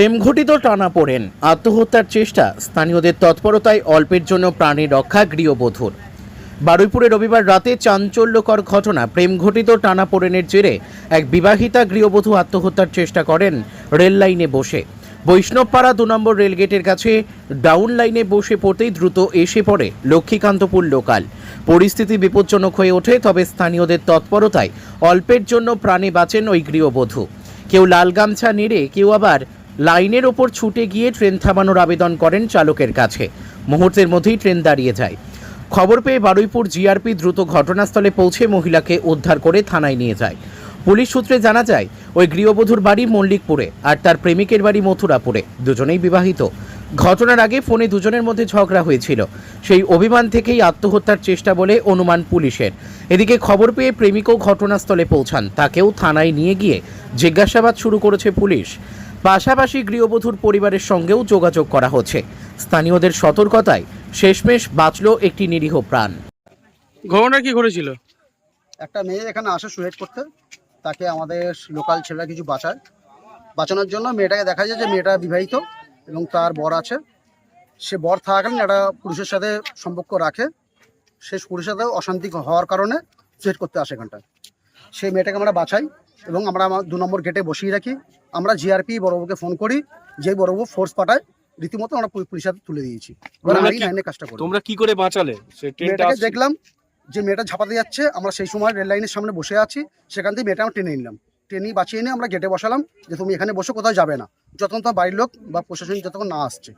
প্রেমঘটিত টানা পড়েন। আত্মহত্যার চেষ্টা, স্থানীয়দের তৎপরতায় অল্পের জন্য প্রাণী রক্ষা গৃহবধূর। বারুইপুরে রবিবার রাতে চাঞ্চল্যকর ঘটনা, প্রেমঘটিত টানা পড়েনের জেরে এক বিবাহিতা গৃহবধূ আত্মহত্যার চেষ্টা করেন রেল লাইনে বসে। বৈষ্ণবপাড়া দু নম্বর রেলগেটের কাছে ডাউন লাইনে বসে পড়তেই দ্রুত এসে পড়ে লক্ষ্মীকান্তপুর লোকাল। পরিস্থিতি বিপজ্জনক হয়ে ওঠে, তবে স্থানীয়দের তৎপরতায় অল্পের জন্য প্রাণে বাঁচেন ওই গৃহবধূ। কেউ লাল গামছা নেড়ে, কেউ আবার লাইনের ওপর ছুটে গিয়ে ট্রেন থামানোর আবেদন করেন চালকের কাছে। মুহূর্তের মধ্যেই ট্রেন দাঁড়িয়ে যায়। খবর পেয়ে বারুইপুর জিআরপি দ্রুত ঘটনাস্থলে পৌঁছে মহিলাকে উদ্ধার করে থানায় নিয়ে যায়। পুলিশ সূত্রে জানা যায়, ওই গৃহবধূর বাড়ি মল্লিকপুরে আর তার প্রেমিকের বাড়ি মথুরাপুরে। দুজনেই বিবাহিত। ঘটনার আগে ফোনে দুজনের মধ্যে ঝগড়া হয়েছিল। সেই অভিমান থেকেই আত্মহত্যার চেষ্টা বলে অনুমান পুলিশের। এদিকে খবর পেয়ে প্রেমিকও ঘটনাস্থলে পৌঁছান। তাকেও থানায় নিয়ে গিয়ে জিজ্ঞাসাবাদ শুরু করেছে পুলিশ। পাশাপাশি গৃহবধূর পরিবারের সঙ্গেও যোগাযোগ করা হচ্ছে। স্থানীয়দের সতর্কতায় শেষমেশ বাঁচল একটি নিরীহ প্রাণ। ঘটনা কি ঘটেছিল? একটা মেয়ে এখানে আসে সুয়েট করতে তাকে আমাদের লোকাল ছেলেরা কিছু বাঁচায়। বাঁচানোর জন্য মেয়েটাকে দেখা যায় যে মেয়েটা বিবাহিত এবং তার বর আছে। সে বর থাকাকালীন একটা পুরুষের সাথে সম্পর্ক রাখে। সে পুরুষের সাথে অশান্তি হওয়ার কারণে সুয়েট করতে আসে এখানটায়। সেই মেয়েটাকে আমরা বাঁচাই এবং আমরা আমার দু নম্বর গেটে বসিয়ে রাখি। আমরা জিআরপি বড়বাবুকে ফোন করি যেই বড়বাবু ফোর্স পাঠায় রীতিমতো আমরা পুলিশ- পুলিশের হাতে তুলে দিয়েছি। তোমরা কি- লাইনে কাজটা করি। তোমরা কি করে বাঁচালে? মেয়েটাকে দেখলাম যে মেয়েটা ঝাপাতে যাচ্ছে আমরা সেই সময় রেল লাইনের সামনে বসে আছি সেখান থেকে মেয়েটা আমরা টেনে নিলাম। টেনে বাঁচিয়ে নিয়ে আমরা গেটে বসালাম যে তুমি এখানে বসে কোথাও যাবে না। যতক্ষণ তোমার বাড়ির লোক বা প্রশাসন যতক্ষণ না আসছে।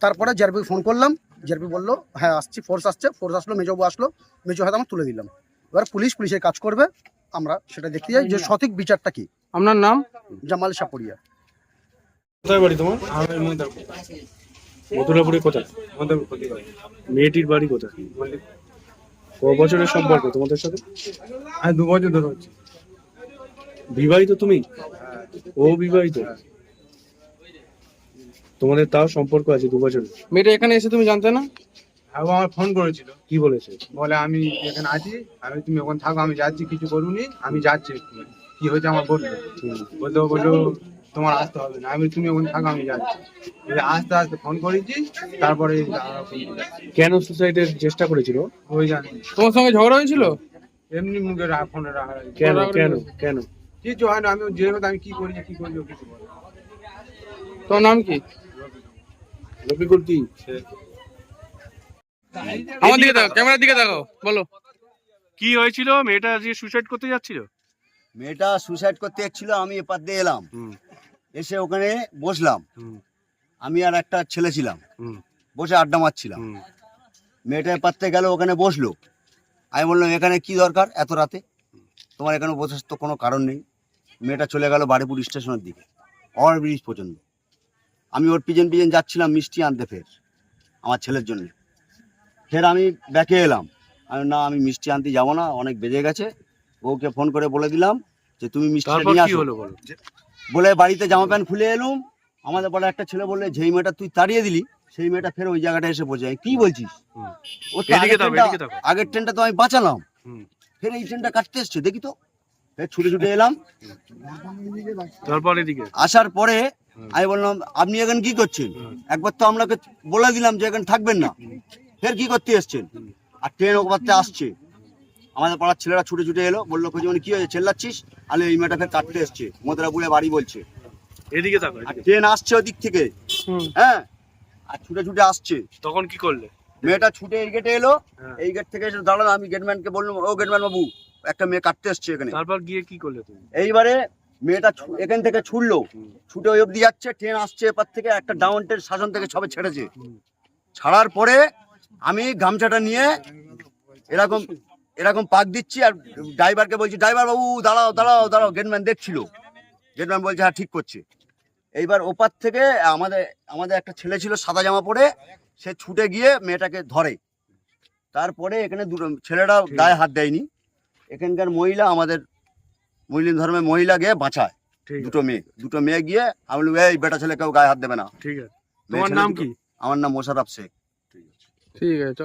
তারপরে জেরপি ফোন করলাম জেরপি বলল হ্যাঁ আসছি ফোর্স আসছে। ফোর্স আসলো মেজবাবু আসলো মেজো হাতে আমরা তুলে দিলাম। এবার পুলিশ পুলিশের কাজ করবে আমরা সেটা দেখতে যাই যে সঠিক বিচারটা কি। আপনার নাম? জামাল সাপড়িয়া কোথায় বাড়ি তোমার? মথুরাপুরে কোথায়? মেয়েটির বাড়ি কোথায়? ক বছরের সম্পর্ক তোমাদের সাথে? আর দু বছর ধরে হচ্ছে। বিবাহিত তুমি? ও বিবাহিত তোমাদের তাও সম্পর্ক আছে দু বছরের? মেয়েটা এখানে এসে তুমি জানতে না? আবু আমার ফোন করেছিল। কি বলেছে? বলে আমি এখানে আছি। আমি তুমি ওখানে থাকো আমি যাচ্ছি কিছু করুনি। আমি যাচ্ছি একটু। কি হয়েছে আমার বলল বলল বলল তোমার আসতে হবে না। আমি তুমি ওখানে থাকো আমি যাচ্ছি। আস্তে আস্তে ফোন করেছি তারপরে। কেন সুসাইডের চেষ্টা করেছিল? ওই জানি। তোমার সঙ্গে ঝগড়া হয়েছিল? এমনি মুখে ফোনে রাখা কেন কেন কেন? কিছু হয় না আমি যেহেতু আমি কি করেছি কি করেছি কিছু তোমার নাম কি? রফিকুল কি আমার দিকে দেখো ক্যামেরার দিকে দেখো বলো। কি হয়েছিল? মেয়েটা যে সুসাইড করতে যাচ্ছিল? মেয়েটা সুইসাইড করতে এসেছিল আমি এপার দিয়ে এলাম। এসে ওখানে বসলাম। আমি আর একটা ছেলে ছিলাম। বসে আড্ডা মারছিলাম। মেয়েটা এপারতে গেল ওখানে বসল। আমি বললাম এখানে কি দরকার এত রাতে? তোমার এখানে বসার তো কোনো কারণ নেই। মেয়েটা চলে গেল বাড়িপুর স্টেশনের দিকে ওভার ব্রিজ পর্যন্ত। আমি ওর পিছন পিছন যাচ্ছিলাম মিষ্টি আনতে ফের আমার ছেলের জন্য। ফের আমি ব্যাকে এলাম। আমি না আমি মিষ্টি আনতে যাব না অনেক বেজে গেছে। বউকে ফোন করে বলে দিলাম যে তুমি মিষ্টি নিয়ে আসো। বলে? বাড়িতে জামা প্যান্ট খুলে এলুম। আমাদের বলে একটা ছেলে বললে যেই মেয়েটা তুই তাড়িয়ে দিলি সেই মেয়েটা ফের ওই জায়গাটা এসে পৌঁছে কি বলছিস? ও। আগের ট্রেনটা তো আমি বাঁচালাম। ফের এই ট্রেনটা কাটতে এসছে দেখি তো। ফের ছুটে ছুটে এলাম। আসার পরে আমি বললাম আপনি এখানে কি করছেন? একবার তো আপনাকে বলে দিলাম যে এখানে থাকবেন না। ফের কি করতে এসছেন? আর ট্রেন ওপারতে আসছে। আমাদের পাড়ার ছেলেরা ছুটে ছুটে এলো বলল খুঁজে মানে কি হয়েছে? চেল্লাচ্ছিস? আলে এই মেয়েটা ফের কাটতে এসছে। মদরাপুরে বাড়ি বলছে। এদিকে থাকো ট্রেন আসছে ওদিক থেকে। হ্যাঁ? আর ছুটে ছুটে আসছে। তখন কি করলে? মেয়েটা ছুটে এই গেটে এলো। হ্যাঁ। এই গেট থেকে এসে দাঁড়াল। আমি গেটম্যানকে বললাম ও গেটম্যান বাবু একটা মেয়ে কাটতে এসছে এখানে। তারপর গিয়ে কি করলে তুমি? এইবারে মেয়েটা ছু- এখান থেকে ছুটলো। ছুটে ওই অব্দি যাচ্ছে ট্রেন আসছে এপার থেকে। একটা ডাউন ট্রেন শাসন থেকে সবে ছেড়েছে। ছাড়ার পরে আমি গামছাটা নিয়ে এরকম এরকম পাক দিচ্ছি আর ড্রাইভারকে বলছি ড্রাইভার বাবু দাঁড়াও দাঁড়াও দাঁড়াও। গেটম্যান দেখছিল। গেটম্যান বলছে হ্যাঁ ঠিক করছে। এইবার ওপার থেকে আমাদের আমাদের একটা ছেলে ছিল সাদা জামা পরে সে ছুটে গিয়ে মেয়েটাকে ধরে। তারপরে এখানে দুটো ছেলেরা গায়ে হাত দেয়নি। এখানকার মহিলা আমাদের মুসলিম ধর্মের মহিলা গিয়ে বাঁচায় দুটো মেয়ে দুটো মেয়ে গিয়ে আমি বললাম, এই বেটা ছেলে কেউ গায়ে হাত দেবে না। ঠিক আছে। তোমার নাম কি? আমার নাম মোশারফ শেখ। ঠিক আছে